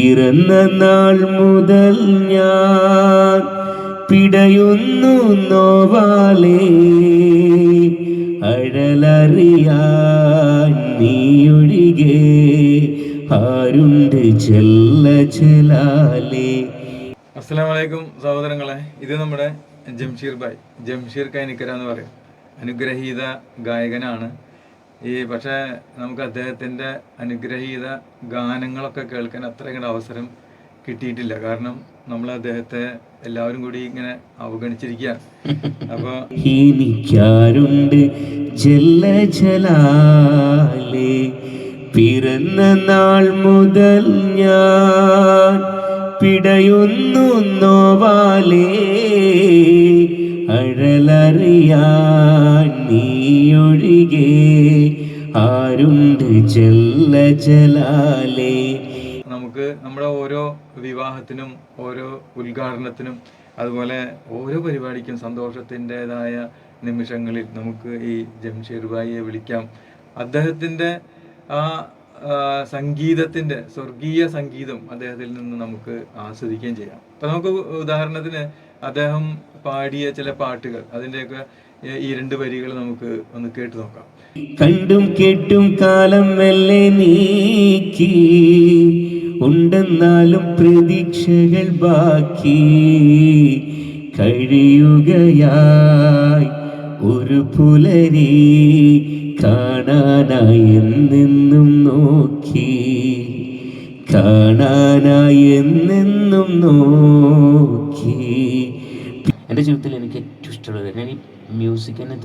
പിറന്ന നാൾ മുതൽ ഞാൻ പിടയുന്നു നോവാലേ. അഴലറിയാൻ നീയൊഴികെ ആരുണ്ട് ചെല്ല ചെലാലേ. അസ്സലാമലൈക്കും സഹോദരങ്ങളെ ഇത് നമ്മുടെ ജംഷീർ ഭായ് ജംഷീർ കൈനിക്കര എന്ന് പറയും. അനുഗ്രഹീത ഗായകനാണ് ഈ പക്ഷേ നമുക്ക് അദ്ദേഹത്തിന്റെ അനുഗ്രഹീത ഗാനങ്ങളൊക്കെ കേൾക്കാൻ അത്ര ഇങ്ങോട്ട് അവസരം കിട്ടിയിട്ടില്ല. കാരണം നമ്മൾ അദ്ദേഹത്തെ എല്ലാവരും കൂടി ഇങ്ങനെ അവഗണിച്ചിരിക്കുകയാണ്. അപ്പോൾ എനിക്കാരുണ്ട് പിറന്ന നാൾ മുതൽ ഞാൻ പിടയുന്നു നോവാലേ. അഴലറിയാൻ ജലാലേ നമുക്ക് നമ്മുടെ ഓരോ വിവാഹത്തിനും ഓരോ ഉദ്ഘാടനത്തിനും അതുപോലെ ഓരോ പരിപാടിക്കും സന്തോഷത്തിന്റെതായ നിമിഷങ്ങളിൽ നമുക്ക് ഈ ജംഷീർ ഭായിയെ വിളിക്കാം. അദ്ദേഹത്തിന്റെ ആ, സംഗീതത്തിന്റെ സ്വർഗീയ സംഗീതം അദ്ദേഹത്തിൽ നിന്ന് നമുക്ക് ആസ്വദിക്കുകയും ചെയ്യാം. അപ്പം നമുക്ക് ഉദാഹരണത്തിന് അദ്ദേഹം പാടിയ ചില പാട്ടുകൾ അതിന്റെയൊക്കെ ഈ രണ്ട് വരികൾ നമുക്ക് ഒന്ന് കേട്ട് നോക്കാം. കണ്ടും കേട്ടും കാലം മെല്ലെ നീക്കി ഉണ്ടെന്നാലും പ്രതീക്ഷകൾ ബാക്കി. കഴിയുകയായി ഒരു പുലരി കാണാനായി എന്നെന്നും നോക്കി. കാണാനായി എന്നെന്നും നോക്കി. എന്റെ ജീവിതത്തിൽ എനിക്ക് ഏറ്റവും ഇഷ്ടമുള്ളത് ഞാൻ ഈ മ്യൂസിക് തന്നെ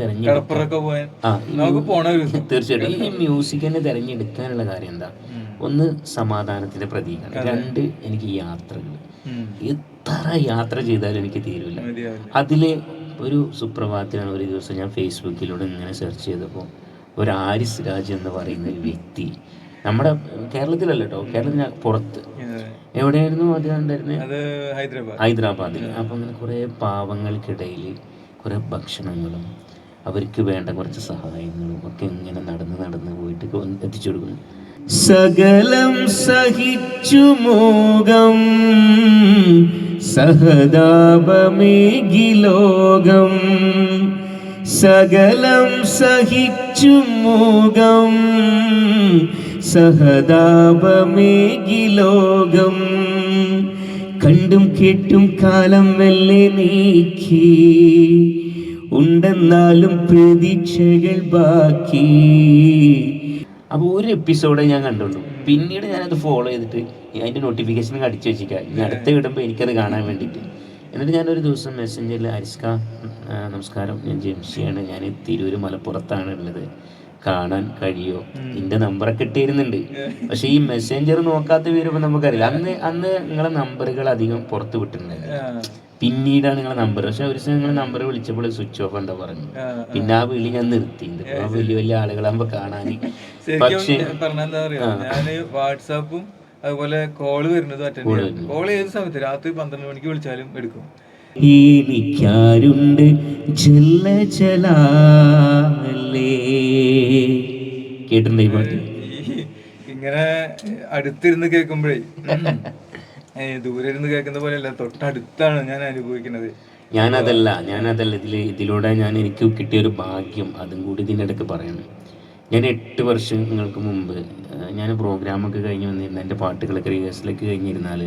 തീർച്ചയായിട്ടും. ഈ മ്യൂസിക് തന്നെ തിരഞ്ഞെടുക്കാനുള്ള കാര്യം എന്താ? ഒന്ന് സമാധാനത്തിന്റെ പ്രതീകമാണ് രണ്ട് എനിക്ക് യാത്രകൾ. എത്ര യാത്ര ചെയ്താലും എനിക്ക് തീരില്ല അതിൽ ഒരു സുപ്രഭാതത്തിലാണ് ഒരു ദിവസം ഞാൻ ഫേസ്ബുക്കിലൂടെ ഇങ്ങനെ സെർച്ച് ചെയ്തപ്പോൾ ഒരു ആരിസ് രാജ് എന്ന് പറയുന്ന ഒരു വ്യക്തി നമ്മുടെ കേരളത്തിലല്ല കേട്ടോ കേരളത്തിന് പുറത്ത്. എവിടെയായിരുന്നു അത് ഹൈദരാബാദ്. ഹൈദരാബാദിൽ അപ്പം അങ്ങനെ കുറേ പാവങ്ങൾക്കിടയിൽ കുറേ ഭക്ഷണങ്ങളും അവർക്ക് വേണ്ട കുറച്ച് സഹായങ്ങളും ഒക്കെ ഇങ്ങനെ നടന്ന് നടന്ന് പോയിട്ട് എത്തിച്ചു കൊടുക്കുന്നു. സകലം സഹിച്ചു മോകം സഹതാപമേകി ലോകം സകലം സഹിച്ചു മോകം സഹതാപമേകി ലോകം കണ്ടും കേട്ടും കാലം വെല്ലെ നീക്കി. ഉണ്ടെന്നാലും പ്രതീക്ഷകൾ ബാക്കി. അപ്പോൾ ഒരു എപ്പിസോഡ് ഞാൻ കണ്ടുള്ളൂ. പിന്നീട് ഞാനത് ഫോളോ ചെയ്തിട്ട് അതിന്റെ നോട്ടിഫിക്കേഷൻ അടിച്ചു വെച്ചിട്ട് ഇനി അടുത്ത എനിക്കത് കാണാൻ വേണ്ടിയിട്ട് എന്നിട്ട് ഞാനൊരു ദിവസം മെസ്സഞ്ചറിൽ അരിസ്ക നമസ്കാരം. ഞാൻ ജംഷിയാണ്. ഞാൻ തിരൂര് മലപ്പുറത്താണ് ഉള്ളത് കാണാൻ കഴിയോ? നിന്റെ നമ്പറൊക്കെ ഇട്ടിരുന്നുണ്ട് പക്ഷെ ഈ മെസ്സേഞ്ചർ നോക്കാത്ത വരുമ്പോൾ നമുക്കറിയില്ല. അന്ന് അന്ന് നിങ്ങളെ നമ്പറുകൾ അധികം പുറത്ത് വിട്ടിട്ടുണ്ടായിരുന്നു പിന്നീടാണ് നിങ്ങളെ നമ്പർ പക്ഷെ ഒരു ദിവസം നിങ്ങളെ നമ്പർ വിളിച്ചപ്പോൾ സ്വിച്ച് ഓഫ് എന്താ പറഞ്ഞു. പിന്നെ ആ വിളി ഞാൻ നിർത്തി. ആ വലിയ വലിയ ആളുകളാകുമ്പോ കാണാൻ പക്ഷേ വാട്സാപ്പും അതുപോലെ കോൾ വരുന്നത് അറ്റൻഡ് കോൾ ഏത് സമയത്ത്? രാത്രി പന്ത്രണ്ട് മണിക്ക് വിളിച്ചാലും എടുക്കും. എനിക്കാരുണ്ട് ജല്ല ജലാലേ കേട്ടിട്ടുണ്ട് ഈ പാട്ട്? ഇങ്ങനെ അടുത്തിരുന്ന് കേൾക്കുമ്പോഴേ ദൂരെ ഇരുന്ന് കേൾക്കുന്ന പോലെയല്ല തൊട്ടടുത്താണ് ഞാൻ അനുഭവിക്കുന്നത്. ഞാനതല്ല ഞാനതല്ല ഇതിൽ ഇതിലൂടെ ഞാൻ എനിക്ക് കിട്ടിയ ഒരു ഭാഗ്യം അതും കൂടി ഇതിന്റെ ഇടയ്ക്ക് പറയണം. ഞാൻ എട്ട് വർഷങ്ങൾക്ക് മുമ്പ് ഞാൻ പ്രോഗ്രാമൊക്കെ കഴിഞ്ഞ് വന്നിരുന്ന എന്റെ പാട്ടുകളൊക്കെ റിഹേഴ്സലൊക്കെ കഴിഞ്ഞിരുന്നാൽ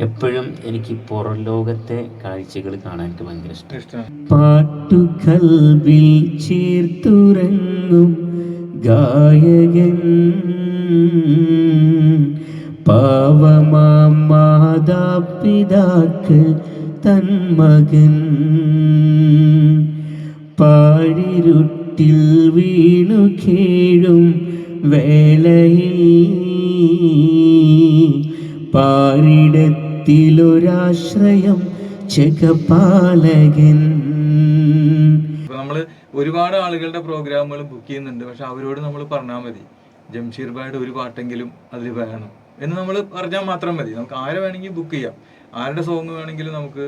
എപ്പോഴും എനിക്ക് പുറം ലോകത്തെ കാഴ്ചകൾ കാണാൻ എനിക്ക് ഭയങ്കര ഇഷ്ടം. ഗായകൻ. പാവമാം മാതാപിതാക്കൾ തൻ മകൻ. പാഴിരുട്ടിൽ വീണു കേഴും വേളയിൽ. പാരിടത്തിലൊരാശ്രയം ജഗപാലകൻ ചെകപ്പാലകൻ നമ്മൾ ഒരുപാട് ആളുകളുടെ പ്രോഗ്രാമുകൾ ബുക്ക് ചെയ്യുന്നുണ്ട്. പക്ഷെ അവരോട് നമ്മൾ പറഞ്ഞാൽ മതി. ജംഷീർ ഭായുടെ ഒരു പാട്ടെങ്കിലും അതിൽ വേണം എന്ന് നമ്മൾ പറഞ്ഞാൽ മാത്രം മതി. നമുക്ക് ആരെ വേണമെങ്കിൽ ബുക്ക് ചെയ്യാം. ആരുടെ സോങ് വേണമെങ്കിലും നമുക്ക്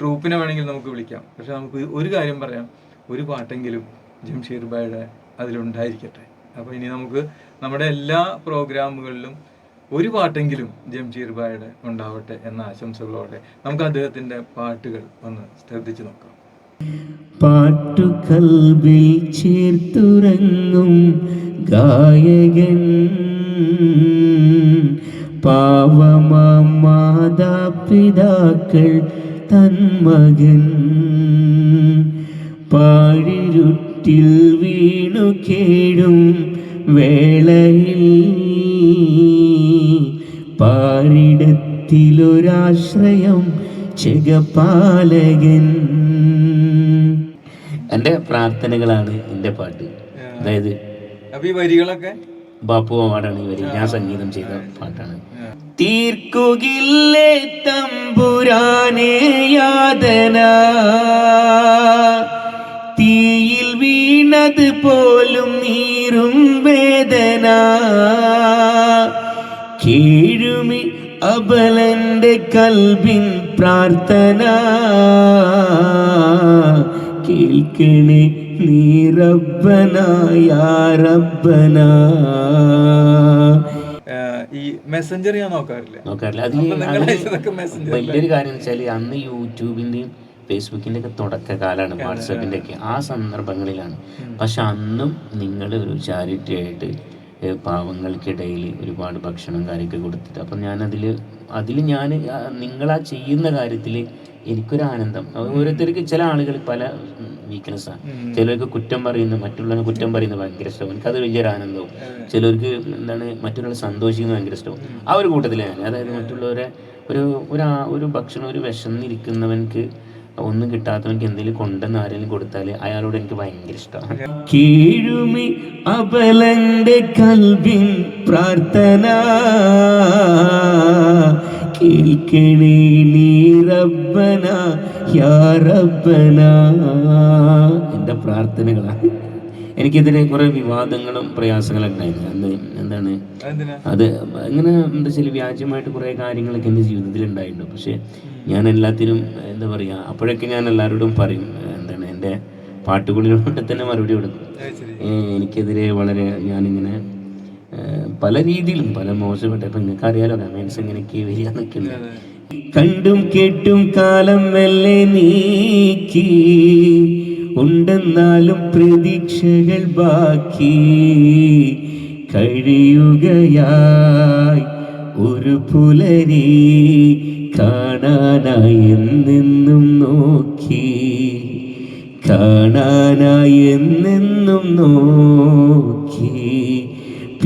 ട്രൂപ്പിനെ വേണമെങ്കിലും നമുക്ക് വിളിക്കാം. പക്ഷെ നമുക്ക് ഒരു കാര്യം പറയാം. ഒരു പാട്ടെങ്കിലും ജംഷീർ ഭായുടെ അതിലുണ്ടായിരിക്കട്ടെ. അപ്പോൾ ഇനി നമുക്ക് നമ്മുടെ എല്ലാ പ്രോഗ്രാമുകളിലും ഒരു പാട്ടെങ്കിലും ജംഷീർ ഭായുടെ ഉണ്ടാവട്ടെ എന്ന ആശംസകളോടെ നമുക്ക് അദ്ദേഹത്തിന്റെ പാട്ടുകൾ ഒന്ന് ശ്രദ്ധിച്ചു നോക്കാം. പാട്ടു കൽവിൽ ചേർത്തുറങ്ങും ഗായകൻ. പാവമാം തന്മകൻ പാഴിരുട്ടിൽ വീണു കേടും വേളയിൽ പാരിടത്തിലൊരാശ്രയം ചെകപാലകൻ എന്റെ പ്രാർത്ഥനകളാണ് എന്റെ പാട്ട്. അതായത് അപ്പൊ ഈ വരികളൊക്കെ? ബാപ്പു അവാർഡാണ് ഈ വരി. ഞാൻ സംഗീതം ചെയ്ത പാട്ടാണ്. തീർക്കുകില്ലേ തമ്പുരാനേ യാതന. തീയിൽ വീണത് പോലും നീരും വേദന. കീഴുമി അബലന്റെ കൽബിൻ പ്രാർത്ഥന. കേൾക്കണേ നീ റബ്ബന. ഈ മെസ്സഞ്ചർ ഞാൻ നോക്കാറില്ലേ. നോക്കാറില്ല. അത് വലിയൊരു കാര്യം വെച്ചാൽ അന്ന് യൂട്യൂബിന്റെയും ഫേസ്ബുക്കിന്റെ ഒക്കെ തുടക്കകാലാണ് വാട്സപ്പിന്റെ ഒക്കെ ആ സന്ദർഭങ്ങളിലാണ്. പക്ഷെ അന്നും നിങ്ങൾ ഒരു ചാരിറ്റി ആയിട്ട് പാവങ്ങൾക്കിടയിൽ ഒരുപാട് ഭക്ഷണം കാര്യമൊക്കെ കൊടുത്തിട്ട്. അപ്പം ഞാനതിൽ അതിൽ ഞാൻ നിങ്ങളാ ചെയ്യുന്ന കാര്യത്തിൽ എനിക്കൊരു ആനന്ദം ഓരോരുത്തർക്ക് ചില ആളുകൾ പല വീക്ക്നെസ്സാണ് ചിലർക്ക് കുറ്റം പറയുന്നു മറ്റുള്ളവരെ കുറ്റം പറയുന്നത് ഭയങ്കര ഇഷ്ടവും. എനിക്കത് വലിയൊരു ആനന്ദവും ചിലർക്ക് എന്താണ് മറ്റൊരാൾ സന്തോഷിക്കുന്നത് ഭയങ്കര ഇഷ്ടവും. ആ ഒരു കൂട്ടത്തിൽ ഞാൻ അതായത് മറ്റുള്ളവരെ ഒരു ഒരു ഒരു ഭക്ഷണം ഒരു വിശന്നിരിക്കുന്നവൻക്ക് ഒന്നും കിട്ടാത്തവനക്ക് എന്തെങ്കിലും കൊണ്ടെന്ന് ആരെങ്കിലും കൊടുത്താൽ അയാളോട് എനിക്ക് ഭയങ്കര ഇഷ്ടമാണ് കീഴുമി കൽബിൻ പ്രാർത്ഥന. കേൾക്കണേ നീ യാ പ്രാർത്ഥനകളാണ് എനിക്കെതിരെ കുറെ വിവാദങ്ങളും പ്രയാസങ്ങളും ഉണ്ടായിരുന്നു. അന്ന് എന്താണ്? അത് ഇങ്ങനെ എന്താ വെച്ചാൽ വ്യാജമായിട്ട് കുറേ കാര്യങ്ങളൊക്കെ എന്റെ ജീവിതത്തിൽ ഉണ്ടായിട്ടുണ്ട് പക്ഷേ ഞാൻ എല്ലാത്തിനും എന്താ പറയുക അപ്പോഴൊക്കെ ഞാൻ എല്ലാവരോടും പറയും എന്താണ് എന്റെ പാട്ടുകളിലൂടെ തന്നെ മറുപടി കൊടുക്കും. എനിക്കെതിരെ വളരെ ഞാനിങ്ങനെ പല രീതിയിലും പല മോശപ്പെട്ട ഇപ്പം നിങ്ങൾക്ക് അറിയാലോ കമൻസ് എങ്ങനെയൊക്കെ വരിക എന്നൊക്കെയുണ്ട്. കണ്ടും കേട്ടും കാലം മെല്ലെ നീക്കി ഉണ്ടെന്നാലും പ്രതീക്ഷകൾ ബാക്കി. കഴിയുകയായി ഒരു പുലരി കാണാനായി എന്നെന്നും നോക്കി. കാണാനായി എന്നെന്നും നോക്കി.